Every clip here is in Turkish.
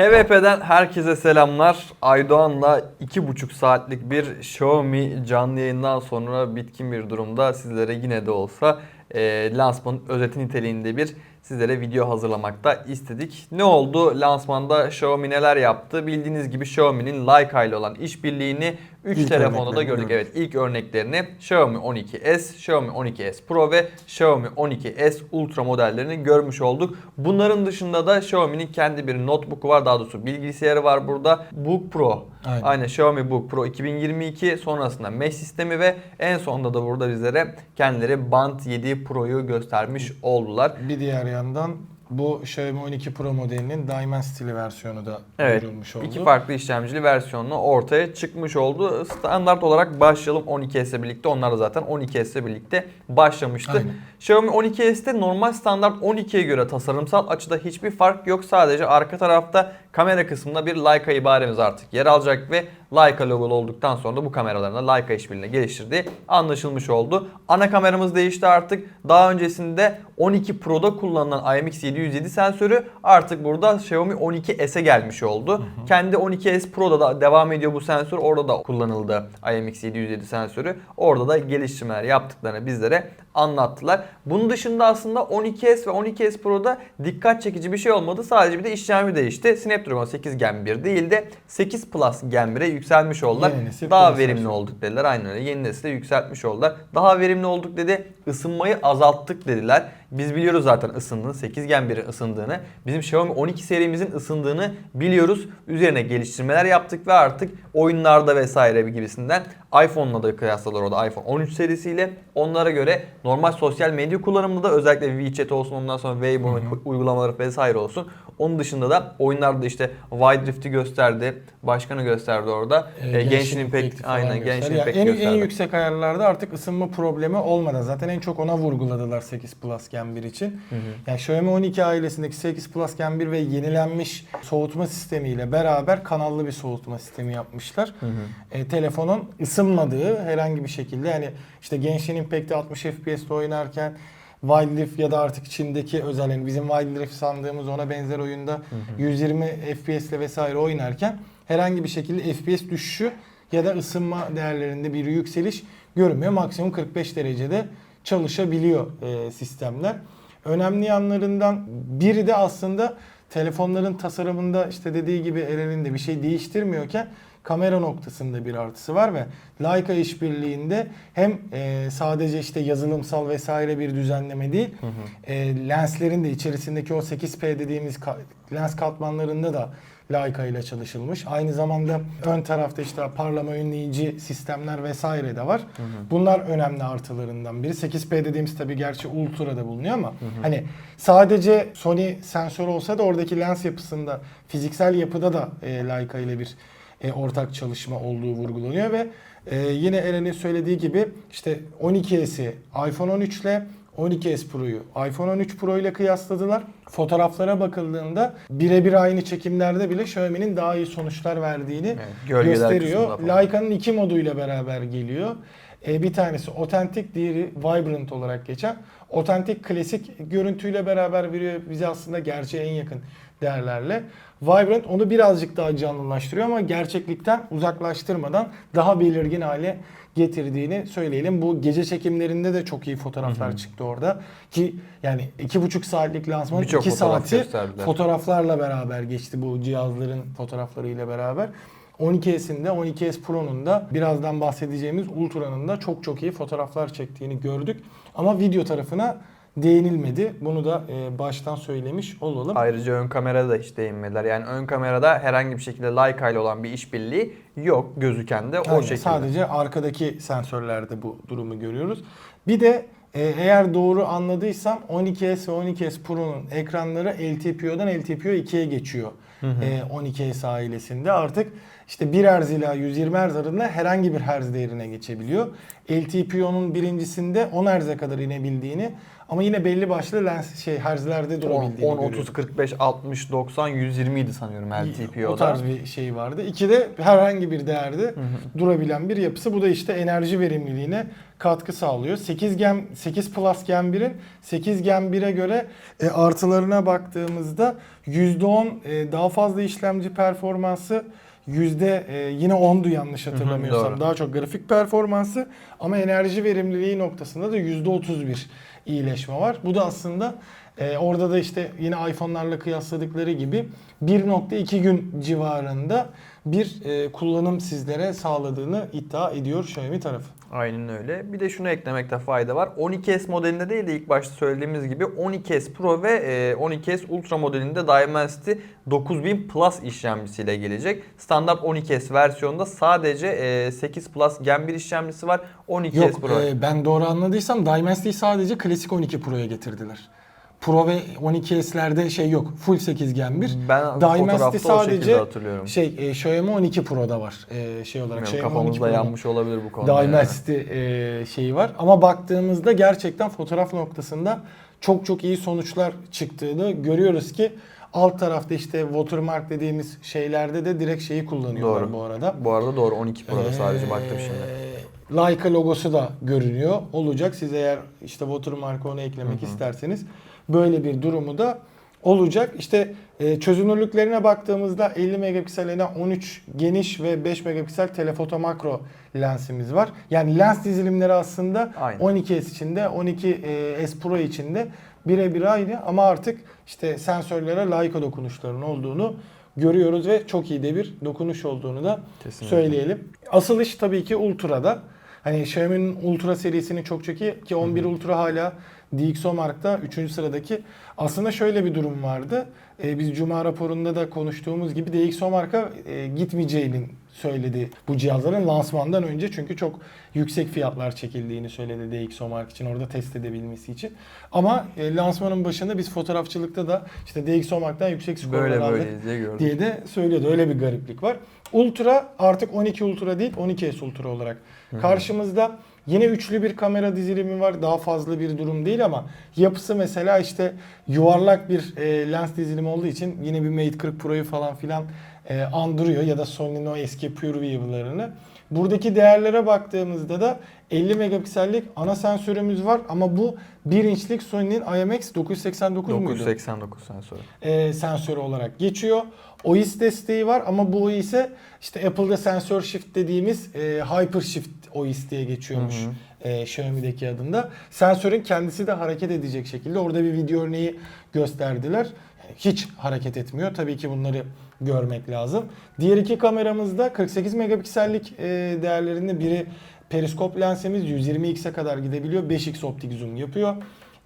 HVP'den herkese selamlar. Aydoğan'la 2,5 saatlik bir Xiaomi canlı yayından sonra bitkin bir durumda sizlere yine de olsa e, lansmanın özeti niteliğinde bir sizlere video hazırlamakta istedik. Ne oldu? Lansmanda Xiaomi neler yaptı? Bildiğiniz gibi Xiaomi'nin Leica ile olan işbirliğini 3 İlk telefonda da gördük. Evet ilk örneklerini Xiaomi 12s, Xiaomi 12s Pro ve Xiaomi 12s Ultra modellerini görmüş olduk. Bunların dışında da Xiaomi'nin kendi bir notebook'u var. Daha doğrusu bilgisayarı var burada. Book Pro. Aynen. Aynen Xiaomi Book Pro 2022 sonrasında mesh sistemi ve en sonunda da burada bizlere kendileri Band 7 Pro'yu göstermiş oldular. Bir diğer yandan bu Xiaomi 12 Pro modelinin Diamond stili versiyonu da Evet. duyurulmuş oldu. İki farklı işlemcili versiyonla ortaya çıkmış oldu. Standart olarak başlayalım 12S'le birlikte. Onlar da zaten 12S'le birlikte başlamıştı. Aynen. Xiaomi 12S'te normal standart 12'ye göre tasarımsal açıda hiçbir fark yok. Sadece arka tarafta kamera kısmında bir Leica ibaremiz artık yer alacak ve Leica logolu olduktan sonra da bu kameralarına Leica işbirliğine geliştirdiği anlaşılmış oldu. Ana kameramız değişti artık. Daha öncesinde 12 Pro'da kullanılan IMX707 sensörü artık burada Xiaomi 12S'e gelmiş oldu. Kendi 12S Pro'da da devam ediyor bu sensör. Orada da kullanıldı IMX707 sensörü. Orada da geliştirmeler yaptıklarını bizlere anlattılar. Bunun dışında aslında 12S ve 12S Pro'da dikkat çekici bir şey olmadı. Sadece bir de işlemci değişti. Snapdragon 8 Gen 1 değil de 8 Plus Gen 1'e yükselmiş oldular. Daha verimli olduk dediler. Aynen öyle. Yeni nesile yükseltmiş oldular. Daha verimli olduk dedi. Isınmayı azalttık dediler. Biz biliyoruz zaten ısındığını. 8 Gen 1'in ısındığını. Bizim Xiaomi 12 serimizin ısındığını biliyoruz. Üzerine geliştirmeler yaptık ve artık oyunlarda vesaire gibisinden iPhone'la da kıyasladılar orada iPhone 13 serisiyle. Onlara göre normal sosyal medya kullanımında da özellikle WeChat olsun ondan sonra Weibo uygulamaları vesaire olsun. Onun dışında da oyunlarda işte Wild Rift'i gösterdi. Başkanı gösterdi orada. Ee, Ee, Genshin Impact aynen. Genshin Impact en, gösterdi. en yüksek ayarlarda artık ısınma problemi olmadan zaten en çok ona vurguladılar 8 Plus Gen 1 için. Yani Xiaomi 12 ailesindeki 8 Plus Gen 1 ve yenilenmiş soğutma sistemiyle beraber kanallı bir soğutma sistemi yapmışlar. E, telefonun ısınmadığı herhangi bir şekilde yani işte Genshin Impact'te 60 FPS'te oynarken Wild Rift ya da artık Çin'deki özel yani bizim Wild Rift sandığımız ona benzer oyunda 120 FPS'le vesaire oynarken herhangi bir şekilde FPS düşüşü ya da ısınma değerlerinde bir yükseliş görünmüyor. Maksimum 45 derecede çalışabiliyor e, sistemler. Önemli yanlarından biri de aslında telefonların tasarımında işte dediği gibi Eren'in de bir şey değiştirmiyorken kamera noktasında bir artısı var ve Leica işbirliğinde hem e, sadece işte yazılımsal vesaire bir düzenleme değil, e, lenslerin de içerisindeki o 8P dediğimiz ka- lens katmanlarında da Leica ile çalışılmış. Aynı zamanda ön tarafta işte parlama önleyici sistemler vesaire de var. Bunlar önemli artılarından biri. 8P dediğimiz tabii gerçi Ultra'da bulunuyor ama hani sadece Sony sensör olsa da oradaki lens yapısında fiziksel yapıda da e, Leica ile bir e, ortak çalışma olduğu vurgulanıyor ve e, yine Eren'in söylediği gibi işte 12S'i iPhone 13 ile 12S Pro'yu iPhone 13 Pro ile kıyasladılar. Fotoğraflara bakıldığında birebir aynı çekimlerde bile Xiaomi'nin daha iyi sonuçlar verdiğini Evet, gösteriyor. Leica'nın iki moduyla beraber geliyor. E, bir tanesi otentik, diğeri vibrant olarak geçen. Otentik klasik görüntüyle beraber veriyor bize aslında gerçeğe en yakın değerlerle. Vibrant onu birazcık daha canlılaştırıyor ama gerçeklikten uzaklaştırmadan daha belirgin hale getirdiğini söyleyelim. Bu gece çekimlerinde de çok iyi fotoğraflar çıktı orada. Ki yani iki buçuk saatlik Birçok iki fotoğraf saati gösterdiler. fotoğraflarla beraber geçti bu cihazların fotoğraflarıyla beraber. 12S'in de 12S Pro'nun da birazdan bahsedeceğimiz Ultra'nın da çok çok iyi fotoğraflar çektiğini gördük. Ama video tarafına değinilmedi. Bunu da e, baştan söylemiş olalım. Ayrıca ön kamerada da hiç değinmediler. Yani ön kamerada herhangi bir şekilde Leica ile olan bir işbirliği yok gözüken de o Aynen, şekilde. Sadece arkadaki sensörlerde bu durumu görüyoruz. Bir de e, eğer doğru anladıysam 12S ve 12S Pro'nun ekranları LTPO'dan LTPO 2'ye geçiyor. E, 12S ailesinde artık işte 1 Hz ila 120 Hz arasında herhangi bir Hz değerine geçebiliyor. LTPO'nun birincisinde 10 Hz'e kadar inebildiğini Ama yine belli başlı lens şey herzlerde 10, durabildiğini 10 30 görüyorduk. 45 60 90 120 idi sanıyorum O LTPO'da. tarz bir şey vardı. İki de herhangi bir değerde durabilen bir yapısı. Bu da işte enerji verimliliğine katkı sağlıyor. 8 Gen 8 Plus Gen 1'in 8 Gen 1'e göre e, artılarına baktığımızda %10 e, daha fazla işlemci performansı Yüzde e, yine 10'du yanlış hatırlamıyorsam. doğru. daha çok grafik performansı ama enerji verimliliği noktasında da yüzde 31 iyileşme var. Bu da aslında e, orada da işte yine iPhone'larla kıyasladıkları gibi 1.2 gün civarında bir e, kullanım sizlere sağladığını iddia ediyor Xiaomi tarafı. Aynen öyle. Bir de şunu eklemekte fayda var. 12S modelinde değil de ilk başta söylediğimiz gibi 12S Pro ve e, 12S Ultra modelinde Dimensity 9000 Plus işlemcisiyle gelecek. Standart 12S versiyonunda sadece e, 8 Plus Gen 1 işlemcisi var. 12S Yok Pro. e, ben doğru anladıysam Dimensity'yi sadece klasik 12 Pro'ya getirdiler. Pro ve 12S'lerde şey yok. Full 8 Gen 1. ben Dimensity sadece hatırlıyorum. şey e, Xiaomi 12 Pro'da var. E, şey olarak Bilmiyorum, Xiaomi 12 kafamızda Pro'da. yanmış olabilir bu konuda. yani. Dimensity e, şeyi var. Ama baktığımızda gerçekten fotoğraf noktasında çok çok iyi sonuçlar çıktığını görüyoruz ki alt tarafta işte watermark dediğimiz şeylerde de direkt şeyi kullanıyorlar Doğru. bu arada. Bu arada doğru 12 Pro'da sadece baktım şimdi. Ee, Leica logosu da görünüyor. Olacak. Siz eğer işte watermark'ı ona eklemek isterseniz böyle bir durumu da olacak. İşte e, çözünürlüklerine baktığımızda 50 megapikseline 13 geniş ve 5 megapiksel telefoto makro lensimiz var. Yani lens dizilimleri aslında Aynen. 12S içinde, 12S Pro içinde birebir aynı ama artık işte sensörlere Leica dokunuşlarının olduğunu görüyoruz ve çok iyi de bir dokunuş olduğunu da Kesinlikle. söyleyelim. Asıl iş tabii ki Ultra'da. Hani Xiaomi'nin Ultra serisinin çok çok iyi ki 11 Ultra hala DxOMark'ta 3. sıradaki. Aslında şöyle bir durum vardı. Ee, biz Cuma raporunda da konuştuğumuz gibi DxOMark'a e, gitmeyeceğini söyledi bu cihazların lansmandan önce. Çünkü çok yüksek fiyatlar çekildiğini söyledi DxOMark için orada test edebilmesi için. Ama e, lansmanın başında biz fotoğrafçılıkta da işte DxOMark'tan yüksek skorlar Böyle aldık böyle diye gördüm. diye de söylüyordu. Öyle bir gariplik var. Ultra artık 12 Ultra değil 12S Ultra olarak karşımızda. Yine üçlü bir kamera dizilimi var. Daha fazla bir durum değil ama yapısı mesela işte yuvarlak bir e, lens dizilimi olduğu için yine bir Mate 40 Pro'yu falan filan e, andırıyor ya da Sony'nin o eski PureView'larını. Buradaki değerlere baktığımızda da 50 megapiksellik ana sensörümüz var ama bu 1 inçlik Sony'nin IMX 989 muydu? 989 sensörü. e, sensörü olarak geçiyor. OIS desteği var ama bu OIS'e işte Apple'da sensör shift dediğimiz e, Hyper Shift OIS diye geçiyormuş e, Xiaomi'deki adında. Sensörün kendisi de hareket edecek şekilde orada bir video örneği gösterdiler. Hiç hareket etmiyor. Tabii ki bunları görmek lazım. Diğer iki kameramızda 48 megapiksellik e, değerlerinde biri periskop lensimiz 120x'e kadar gidebiliyor. 5x optik zoom yapıyor.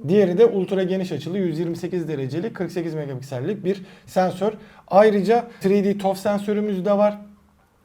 Diğeri de ultra geniş açılı 128 derecelik 48 megapiksellik bir sensör. Ayrıca 3D ToF sensörümüz de var.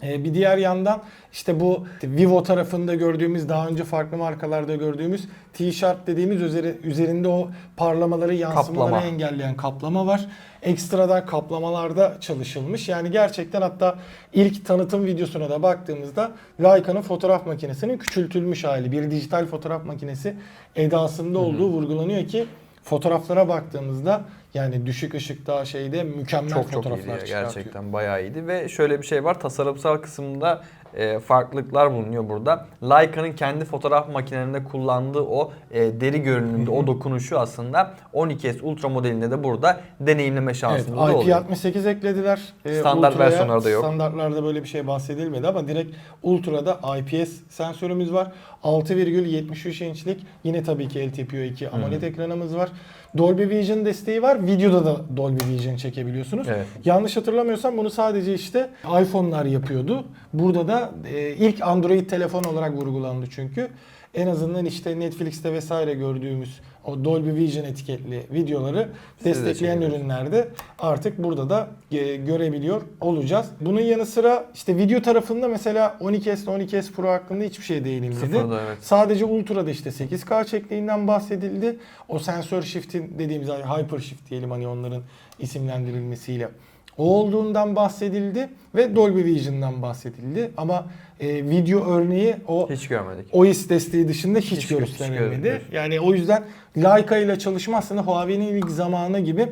Ee, bir diğer yandan işte bu Vivo tarafında gördüğümüz daha önce farklı markalarda gördüğümüz T-Sharp dediğimiz üzeri, üzerinde o parlamaları yansımaları Kaplama. engelleyen kaplama var. Ekstradan kaplamalarda çalışılmış. Yani gerçekten hatta ilk tanıtım videosuna da baktığımızda Leica'nın fotoğraf makinesinin küçültülmüş hali. Bir dijital fotoğraf makinesi edasında olduğu vurgulanıyor ki fotoğraflara baktığımızda yani düşük ışıkta şeyde mükemmel Çok çok fotoğraflar iyiydi ya, çıkartıyor. gerçekten bayağı iyiydi ve şöyle bir şey var tasarımsal kısımda e, farklılıklar bulunuyor burada. Leica'nın kendi fotoğraf makinelerinde kullandığı o e, deri görünümde o dokunuşu aslında 12S Ultra modelinde de burada deneyimleme Evet, şansımız da oluyor. IP68 eklediler. Ee, Standart Ultra'ya versiyonlarda yok. Standartlarda böyle bir şey bahsedilmedi ama direkt Ultra'da IPS sensörümüz var. 6,73 inçlik yine tabii ki LTPO2 AMOLED ekranımız var. Dolby Vision desteği var. Videoda da Dolby Vision çekebiliyorsunuz. Evet. Yanlış hatırlamıyorsam bunu sadece işte iPhone'lar yapıyordu. Burada da e, ilk Android telefon olarak vurgulandı çünkü. En azından işte Netflix'te vesaire gördüğümüz o Dolby Vision etiketli videoları Siz de destekleyen çekebiliyorsunuz. ürünlerde artık burada da görebiliyor olacağız. Bunun yanı sıra işte video tarafında mesela 12S ile 12S Pro hakkında hiçbir şey değinilmedi. Sıfırda, evet. Sadece Ultra'da işte 8K çektiğinden bahsedildi. O sensör shift'in dediğimiz hani Hyper Shift diyelim hani onların isimlendirilmesiyle olduğundan bahsedildi ve Dolby Vision'dan bahsedildi. Ama e, video örneği o Hiç görmedik. OIS desteği dışında hiç, Hiç gö- hiç gösterilmedi. yani o yüzden Leica ile çalışma aslında Huawei'nin ilk zamanı gibi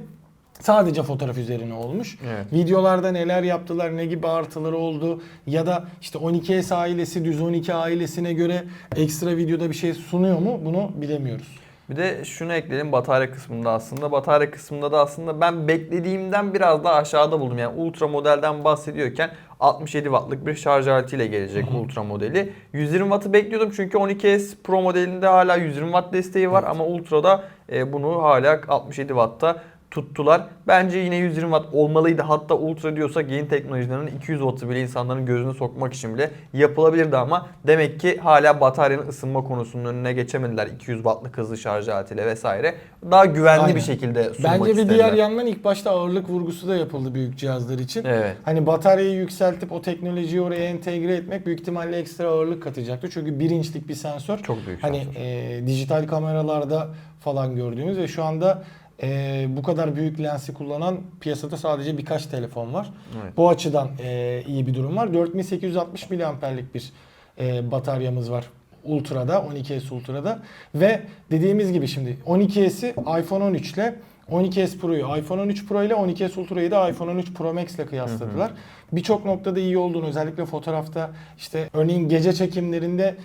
sadece fotoğraf üzerine olmuş. Evet. Videolarda neler yaptılar, ne gibi artıları oldu ya da işte 12S ailesi düz 12 ailesine göre ekstra videoda bir şey sunuyor mu bunu bilemiyoruz. Bir de şunu ekleyelim batarya kısmında aslında. Batarya kısmında da aslında ben beklediğimden biraz daha aşağıda buldum. Yani ultra modelden bahsediyorken 67 wattlık bir şarj aletiyle gelecek ultra modeli. 120 wattı bekliyordum çünkü 12S Pro modelinde hala 120 watt desteği var ama ultra'da e, bunu hala 67 wattta tuttular. Bence yine 120 watt olmalıydı. Hatta ultra diyorsak yeni teknolojilerin 200 wattı bile insanların gözüne sokmak için bile yapılabilirdi ama demek ki hala bataryanın ısınma konusunun önüne geçemediler 200 wattlık hızlı şarj aletiyle vesaire. Daha güvenli Aynen. bir şekilde sunmak Bence bir istediler. diğer yandan ilk başta ağırlık vurgusu da yapıldı büyük cihazlar için. Evet. Hani bataryayı yükseltip o teknolojiyi oraya entegre etmek büyük ihtimalle ekstra ağırlık katacaktı. Çünkü 1 inçlik bir sensör. Çok büyük Hani sensör. e, dijital kameralarda falan gördüğümüz ve şu anda e, bu kadar büyük lensi kullanan piyasada sadece birkaç telefon var. Evet. Bu açıdan e, iyi bir durum var. 4860 miliamperlik bir e, bataryamız var. Ultra'da, 12S Ultra'da ve dediğimiz gibi şimdi 12S'i iPhone 13 ile 12S Pro'yu iPhone 13 Pro ile 12S Ultra'yı da iPhone 13 Pro Max ile kıyasladılar. Birçok noktada iyi olduğunu özellikle fotoğrafta işte örneğin gece çekimlerinde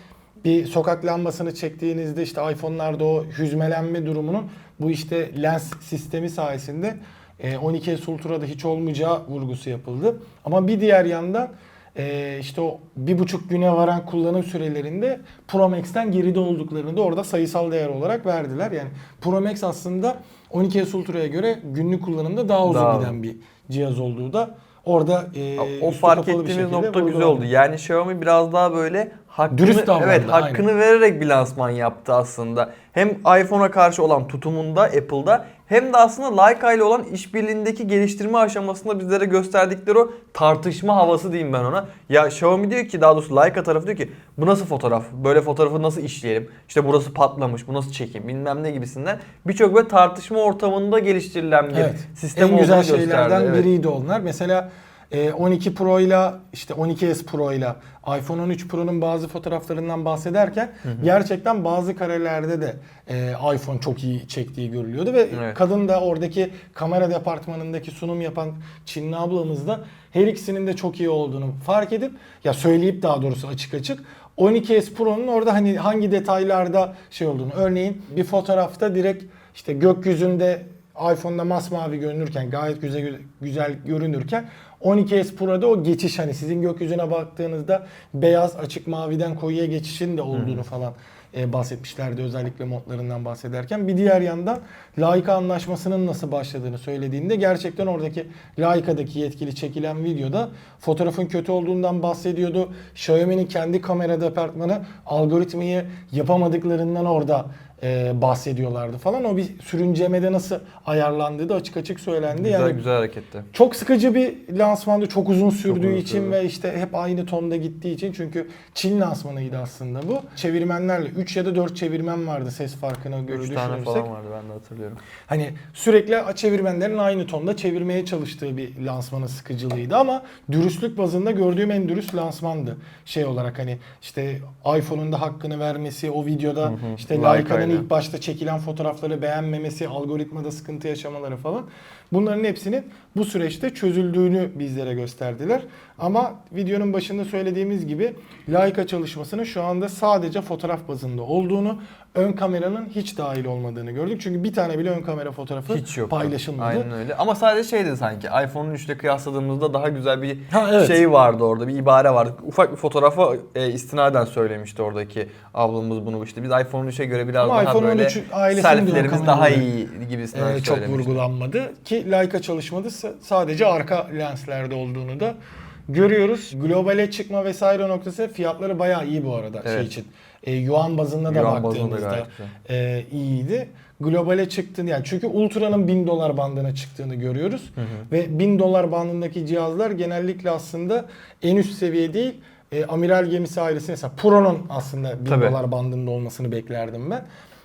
bir sokak lambasını çektiğinizde işte iPhone'larda o hüzmelenme durumunun bu işte lens sistemi sayesinde e, 12S Ultra'da hiç olmayacağı vurgusu yapıldı. Ama bir diğer yandan e, işte o bir buçuk güne varan kullanım sürelerinde Pro Max'ten geride olduklarını da orada sayısal değer olarak verdiler. Yani Pro Max aslında 12S Ultra'ya göre günlük kullanımda daha uzun Daha giden bir cihaz olduğu da orada e, o fark ettiğimiz nokta güzel oldu. Yani Xiaomi biraz daha böyle hakkını, Dürüst davrandı, evet, hakkını vererek bir lansman yaptı aslında. Hem iPhone'a karşı olan tutumunda Apple'da hem de aslında Leica ile olan işbirliğindeki geliştirme aşamasında bizlere gösterdikleri o tartışma havası diyeyim ben ona. Ya Xiaomi diyor ki daha doğrusu Leica tarafı diyor ki bu nasıl fotoğraf? Böyle fotoğrafı nasıl işleyelim? İşte burası patlamış, bu nasıl çekim bilmem ne gibisinden. Birçok böyle tartışma ortamında geliştirilen bir Evet. sistem en güzel olduğunu gösterdi. şeylerden Evet. biriydi onlar. Mesela 12 Pro ile işte 12S Pro ile iPhone 13 Pro'nun bazı fotoğraflarından bahsederken gerçekten bazı karelerde de e, iPhone çok iyi çektiği görülüyordu ve Evet. kadın da oradaki kamera departmanındaki sunum yapan Çinli ablamız da her ikisinin de çok iyi olduğunu fark edip ya söyleyip daha doğrusu açık açık 12S Pro'nun orada hani hangi detaylarda şey olduğunu örneğin bir fotoğrafta direkt işte gökyüzünde iPhone'da masmavi görünürken gayet güzel güzel görünürken 12S Pro'da o geçiş hani sizin gökyüzüne baktığınızda beyaz açık maviden koyuya geçişin de olduğunu falan e, bahsetmişlerdi özellikle modlarından bahsederken. Bir diğer yandan Leica anlaşmasının nasıl başladığını söylediğinde gerçekten oradaki Leica'daki yetkili çekilen videoda fotoğrafın kötü olduğundan bahsediyordu. Xiaomi'nin kendi kamera departmanı algoritmayı yapamadıklarından orada e, bahsediyorlardı falan. O bir sürüncemede nasıl ayarlandığı da açık açık söylendi. Güzel yani güzel hareketti. çok sıkıcı bir lansmandı. Çok uzun sürdüğü uzun için sürdü. ve işte hep aynı tonda gittiği için. Çünkü Çin lansmanıydı aslında bu. Çevirmenlerle 3 ya da 4 çevirmen vardı ses farkına göre 3 tane düşünürsek. falan vardı ben de hatırlıyorum. Hani sürekli çevirmenlerin aynı tonda çevirmeye çalıştığı bir lansmanın sıkıcılığıydı ama dürüstlük bazında gördüğüm en dürüst lansmandı. Şey olarak hani işte iPhone'un da hakkını vermesi, o videoda hı. işte. Leica'nın ilk başta çekilen fotoğrafları beğenmemesi, algoritmada sıkıntı yaşamaları falan. Bunların hepsinin bu süreçte çözüldüğünü bizlere gösterdiler. Ama videonun başında söylediğimiz gibi Leica çalışmasının şu anda sadece fotoğraf bazında olduğunu, ön kameranın hiç dahil olmadığını gördük. Çünkü bir tane bile ön kamera fotoğrafı Hiç yok. paylaşılmadı. Aynen öyle. Ama sadece şeydi sanki. iPhone 13 ile kıyasladığımızda daha güzel bir Ha, evet. şey vardı orada. Bir ibare vardı. Ufak bir fotoğrafa e, istinaden söylemişti oradaki ablamız bunu. İşte biz iPhone 13'e göre biraz Ama daha iPhone böyle 13 ailesinin de ön selfie'lerimiz daha iyi gibisinden Ee, çok söylemişti. vurgulanmadı ki Leica çalışmadı sa- sadece arka lenslerde olduğunu da görüyoruz. Globale çıkma vesaire noktası fiyatları bayağı iyi bu arada şey Evet. için. E, yuan bazında da Yuan bazında baktığımızda güzel. e, iyiydi. Globale çıktığını yani çünkü Ultra'nın 1000 dolar bandına çıktığını görüyoruz. Ve 1000 dolar bandındaki cihazlar genellikle aslında en üst seviye değil e, amiral gemisi ailesi mesela Pro'nun aslında 1000 Tabii. dolar bandında olmasını beklerdim ben.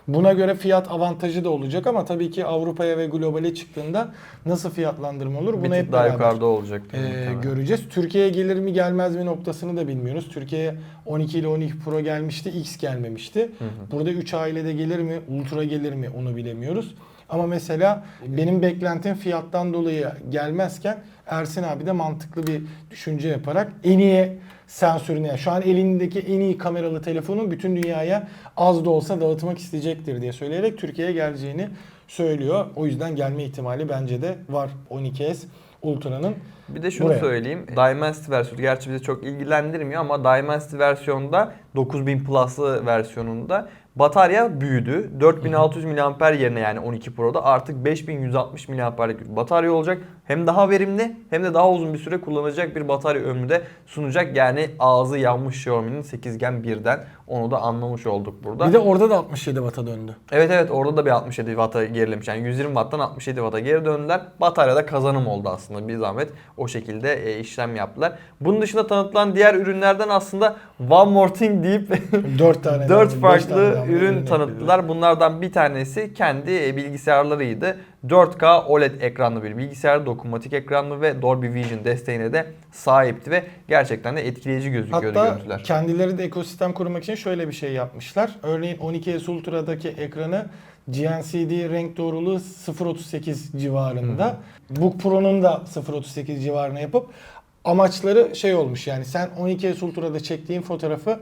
Buna göre fiyat avantajı da olacak ama tabii ki Avrupa'ya ve globale çıktığında nasıl fiyatlandırma olur Bir bunu tık hep daha beraber yukarıda olacak. e, göreceğiz. Türkiye'ye gelir mi gelmez mi noktasını da bilmiyoruz. Türkiye'ye 12 ile 12 Pro gelmişti, X gelmemişti. Burada 3 ailede gelir mi, Ultra gelir mi onu bilemiyoruz. Ama mesela benim beklentim fiyattan dolayı gelmezken Ersin abi de mantıklı bir düşünce yaparak en iyi sensörünü, yani şu an elindeki en iyi kameralı telefonun bütün dünyaya az da olsa dağıtmak isteyecektir diye söyleyerek Türkiye'ye geleceğini söylüyor. O yüzden gelme ihtimali bence de var 12S Ultra'nın. Bir de şunu Buraya. söyleyeyim. Dimensity versiyonu gerçi bizi çok ilgilendirmiyor ama Dimensity versiyonda 9000 Plus'lı versiyonunda batarya büyüdü. 4600 mAh yerine yani 12 Pro'da artık 5160 mAh'lik bir batarya olacak. Hem daha verimli hem de daha uzun bir süre kullanacak bir batarya ömrü de sunacak. Yani ağzı yanmış Xiaomi'nin 8 Gen 1'den onu da anlamış olduk burada. Bir de orada da 67 Watt'a döndü. Evet evet orada da bir 67 Watt'a gerilemiş. Yani 120 Watt'tan 67 Watt'a geri döndüler. Bataryada kazanım oldu aslında bir zahmet. O şekilde e, işlem yaptılar. Bunun dışında tanıtılan diğer ürünlerden aslında One More Thing deyip 4 tane. 4 beş tane farklı daha ürün tanıttılar. Bunlardan bir tanesi kendi e, bilgisayarlarıydı. 4K OLED ekranlı bir bilgisayar, dokunmatik ekranlı ve Dolby Vision desteğine de sahipti ve gerçekten de etkileyici gözüküyordu Hatta görüntüler. kendileri de ekosistem kurmak için şöyle bir şey yapmışlar. Örneğin 12S Ultra'daki ekranı GNCD renk doğruluğu 0.38 civarında. Book Pro'nun da 0.38 civarına yapıp amaçları şey olmuş yani sen 12S Ultra'da çektiğin fotoğrafı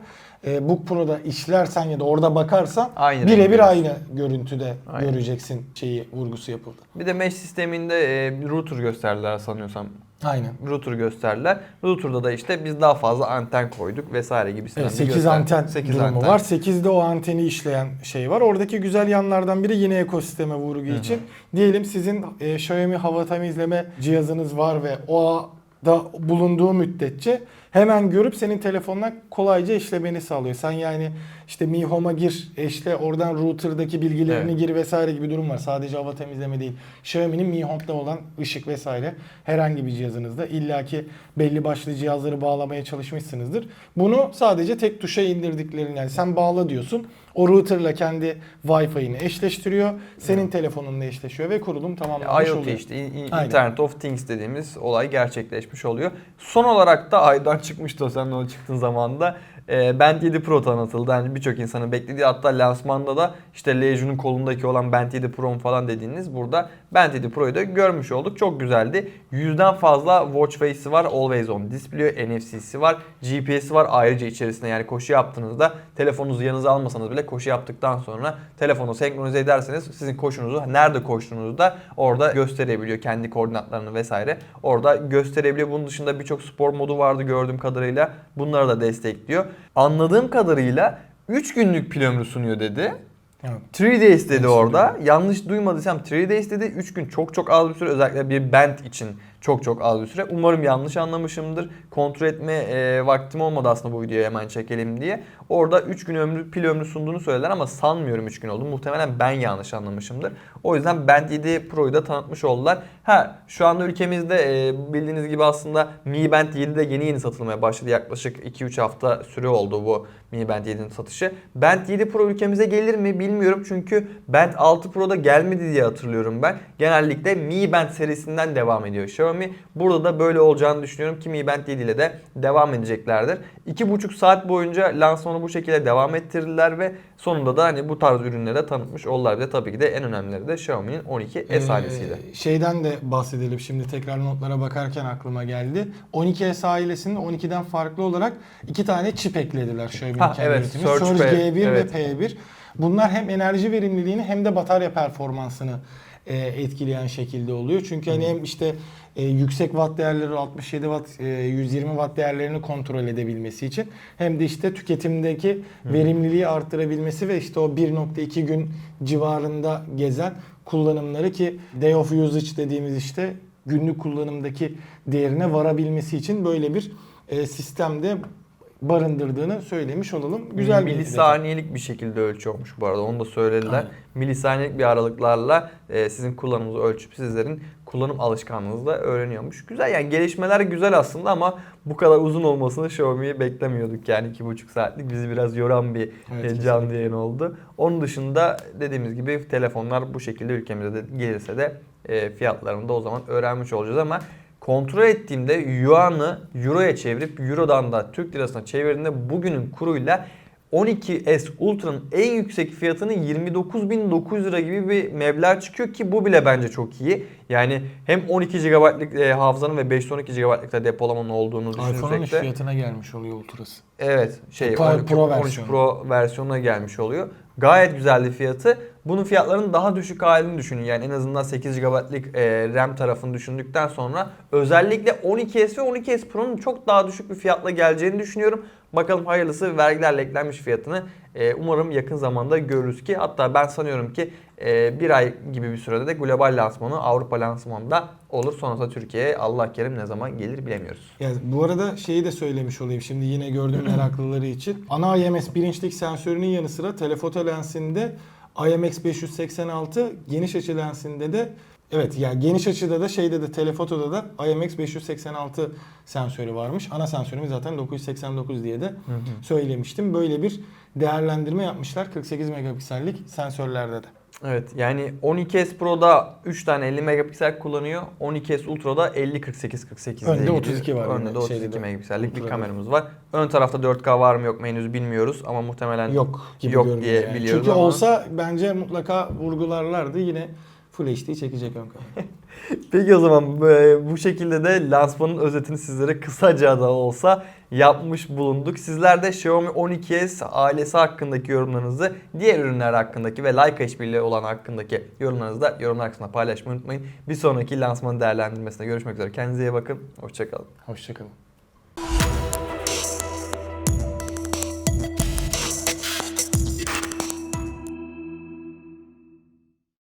e, Book Pro'da işlersen ya da orada bakarsan birebir aynı görüntüde Aynen. göreceksin şeyi vurgusu yapıldı. Bir de mesh sisteminde e, router gösterdiler sanıyorsam. Aynen. Router gösterdiler. Router'da da işte biz daha fazla anten koyduk vesaire Evet, bir 8 göster- anten 8 durumu anten. var. 8'de o anteni işleyen şey var. Oradaki güzel yanlardan biri yine ekosisteme vurgu için. Diyelim sizin e, Xiaomi hava temizleme cihazınız var ve o da bulunduğu müddetçe hemen görüp senin telefonuna kolayca işlemeni sağlıyor. Sen yani işte Mi Home'a gir, eşle oradan router'daki bilgilerini Evet. gir vesaire gibi durum var. Sadece hava temizleme değil. Xiaomi'nin Mi Home'da olan ışık vesaire herhangi bir cihazınızda illaki belli başlı cihazları bağlamaya çalışmışsınızdır. Bunu sadece tek tuşa indirdiklerini yani sen bağla diyorsun. O router'la kendi Wi-Fi'ni eşleştiriyor. Senin telefonunla eşleşiyor ve kurulum tamamlanmış IoT oluyor. işte in- in- Aynen. Internet of Things dediğimiz olay gerçekleşmiş oluyor. Son olarak da aydan çıkmıştı o sen o çıktığın zaman da e, Band 7 Pro tanıtıldı. Yani birçok insanın beklediği hatta lansmanda da işte Leisure kolundaki olan Band 7 Pro falan dediğiniz burada 7 Pro'yu da görmüş olduk. Çok güzeldi. Yüzden fazla watch face'i var. Always on display, NFC'si var. GPS'i var ayrıca içerisinde. Yani koşu yaptığınızda telefonunuzu yanınıza almasanız bile koşu yaptıktan sonra telefonu senkronize ederseniz sizin koşunuzu nerede koştuğunuzu da orada gösterebiliyor. Kendi koordinatlarını vesaire orada gösterebiliyor. Bunun dışında birçok spor modu vardı gördüğüm kadarıyla. Bunları da destekliyor. Anladığım kadarıyla 3 günlük pil ömrü sunuyor dedi. Evet. 3 days dedi orada. Yanlış duymadıysam 3 days dedi. 3 gün çok çok az bir süre özellikle bir band için çok çok az bir süre. Umarım yanlış anlamışımdır. Kontrol etme e, vaktim olmadı aslında bu videoyu hemen çekelim diye. Orada 3 gün ömrü pil ömrü sunduğunu söylediler ama sanmıyorum 3 gün oldu. Muhtemelen ben yanlış anlamışımdır. O yüzden Band 7 Pro'yu da tanıtmış oldular. Ha şu anda ülkemizde e, bildiğiniz gibi aslında Mi Band 7 de yeni yeni satılmaya başladı. Yaklaşık 2-3 hafta süre oldu bu Mi Band 7'nin satışı. Band 7 Pro ülkemize gelir mi bilmiyorum çünkü Band 6 Pro'da gelmedi diye hatırlıyorum ben. Genellikle Mi Band serisinden devam ediyor Xiaomi. Burada da böyle olacağını düşünüyorum ki Mi Band 7 ile de devam edeceklerdir. 2,5 saat boyunca lansmanı bu şekilde devam ettirdiler ve sonunda da hani bu tarz ürünleri de tanıtmış oldular. Ve tabii ki de en önemlileri de Xiaomi'nin 12S ailesiydi. Ee, şeyden de bahsedelim şimdi tekrar notlara bakarken aklıma geldi. 12S ailesinin 12'den farklı olarak iki tane çip eklediler Xiaomi'nin kendi evet, üretimi. Surge Surge ve- G1 evet. ve P1. Bunlar hem enerji verimliliğini hem de batarya performansını e, etkileyen şekilde oluyor. Çünkü hani hem işte e, yüksek watt değerleri 67 watt, e, 120 watt değerlerini kontrol edebilmesi için hem de işte tüketimdeki verimliliği arttırabilmesi ve işte o 1.2 gün civarında gezen kullanımları ki day of usage dediğimiz işte günlük kullanımdaki değerine varabilmesi için böyle bir e, sistemde barındırdığını söylemiş olalım. Güzel bir. Milisaniyelik bir şekilde ölçüyormuş bu arada onu da söylediler. Aynen. Milisaniyelik bir aralıklarla e, sizin kullanımınızı ölçüp sizlerin kullanım alışkanlığınızı da öğreniyormuş. Güzel yani gelişmeler güzel aslında ama bu kadar uzun olmasını Xiaomi'yi beklemiyorduk. Yani iki buçuk saatlik bizi biraz yoran bir Evet, e, canlı yayın oldu. Onun dışında dediğimiz gibi telefonlar bu şekilde ülkemize de gelirse de e, fiyatlarını da o zaman öğrenmiş olacağız ama kontrol ettiğimde Yuan'ı Euro'ya çevirip Euro'dan da Türk lirasına çevirdiğimde bugünün kuruyla 12S Ultra'nın en yüksek fiyatının 29.900 lira gibi bir meblağ çıkıyor ki bu bile bence çok iyi. Yani hem 12 GB'lık e, hafızanın ve 512 GB'lık da depolamanın olduğunu iPhone'un düşünürsek de fiyatına gelmiş oluyor Ultra'sı. Evet şey Pro- 12 Pro 13 versiyonu. Pro versiyonuna gelmiş oluyor. Gayet güzeldi fiyatı. Bunun fiyatlarının daha düşük halini düşünün. Yani en azından 8 GB'lık e, RAM tarafını düşündükten sonra özellikle 12S ve 12S Pro'nun çok daha düşük bir fiyatla geleceğini düşünüyorum. Bakalım hayırlısı vergilerle eklenmiş fiyatını e, umarım yakın zamanda görürüz ki hatta ben sanıyorum ki e, bir ay gibi bir sürede de global lansmanı Avrupa lansmanı da olur. Sonrasında Türkiye'ye Allah kerim ne zaman gelir bilemiyoruz. Yani bu arada şeyi de söylemiş olayım şimdi yine gördüğüm meraklıları için. Ana IMS birinçlik sensörünün yanı sıra telefoto lensinde IMX 586 geniş açı lensinde de Evet yani geniş açıda da şeyde de telefotoda da IMX 586 sensörü varmış. Ana sensörümüz zaten 989 diye de söylemiştim. Böyle bir değerlendirme yapmışlar 48 megapiksellik sensörlerde de. Evet yani 12S Pro'da 3 tane 50 megapiksel kullanıyor. 12S Ultra'da 50 48 48 Önde diye 32 var Önde de şeyde 32 de, megapiksellik bir kameramız var. Ön tarafta 4K var mı yok mu henüz bilmiyoruz ama muhtemelen Yok gibi Yok diye yani. biliyoruz Çünkü ama- olsa bence mutlaka vurgularlardı yine Full HD çekecek ön kamera. Peki o zaman e, bu şekilde de lansmanın özetini sizlere kısaca da olsa yapmış bulunduk. Sizler de Xiaomi 12s ailesi hakkındaki yorumlarınızı, diğer ürünler hakkındaki ve Leica işbirliği olan hakkındaki yorumlarınızı da yorumlar kısmına paylaşmayı unutmayın. Bir sonraki lansman değerlendirmesine görüşmek üzere. Kendinize iyi bakın. Hoşçakalın. Hoşçakalın.